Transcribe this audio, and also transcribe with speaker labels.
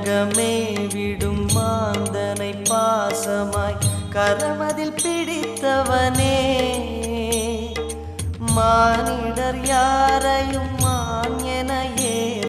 Speaker 1: உலகமே விடும் மாந்தனை பாசமாய் கரமதில் பிடித்தவனே. மானிடர் யாரையும்